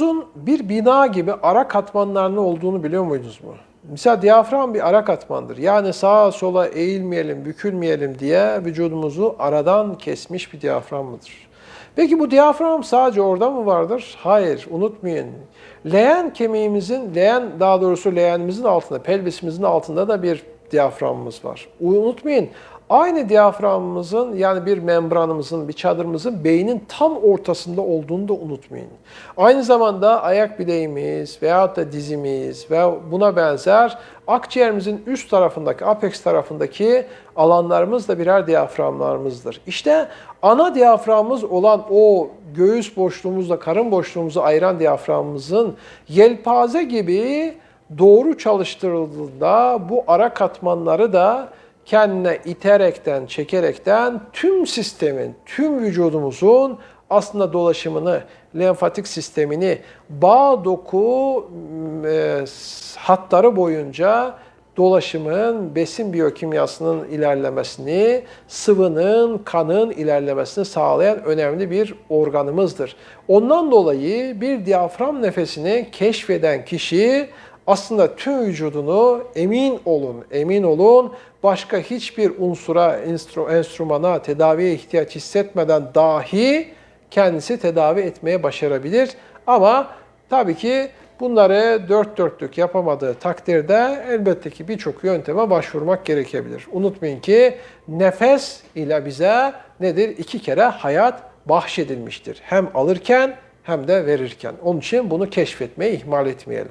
Vücudumuzun bir bina gibi ara katmanlarının olduğunu biliyor muydunuz mu? Mesela diyafram bir ara katmandır. Yani sağa sola eğilmeyelim, bükülmeyelim diye vücudumuzu aradan kesmiş bir diyafram mıdır? Peki bu diyafram sadece orada mı vardır? Hayır, unutmayın. Leğen kemiğimizin, leğen daha doğrusu leğenimizin altında, pelvisimizin altında da bir diyaframımız var. Unutmayın, aynı diyaframımızın yani bir membranımızın, bir çadırımızın beynin tam ortasında olduğunu da unutmayın. Aynı zamanda ayak bileğimiz veyahut da dizimiz ve buna benzer akciğerimizin üst tarafındaki, apex tarafındaki alanlarımız da birer diyaframlarımızdır. İşte ana diyaframımız olan o göğüs boşluğumuzla karın boşluğumuzu ayıran diyaframımızın yelpaze gibi doğru çalıştırıldığında bu ara katmanları da kendine iterekten, çekerekten tüm sistemin, tüm vücudumuzun aslında dolaşımını, lenfatik sistemini, bağ doku e, hatları boyunca dolaşımın, besin biyokimyasının ilerlemesini, sıvının, kanın ilerlemesini sağlayan önemli bir organımızdır. Ondan dolayı bir diyafram nefesini keşfeden kişi aslında tüm vücudunu emin olun, emin olun başka hiçbir unsura, enstrümana, tedaviye ihtiyaç hissetmeden dahi kendisi tedavi etmeye başarabilir. Ama tabii ki bunları dört dörtlük yapamadığı takdirde elbette ki birçok yönteme başvurmak gerekebilir. Unutmayın ki nefes ile bize nedir? İki kere hayat bahşedilmiştir. Hem alırken hem de verirken. Onun için bunu keşfetmeyi ihmal etmeyelim.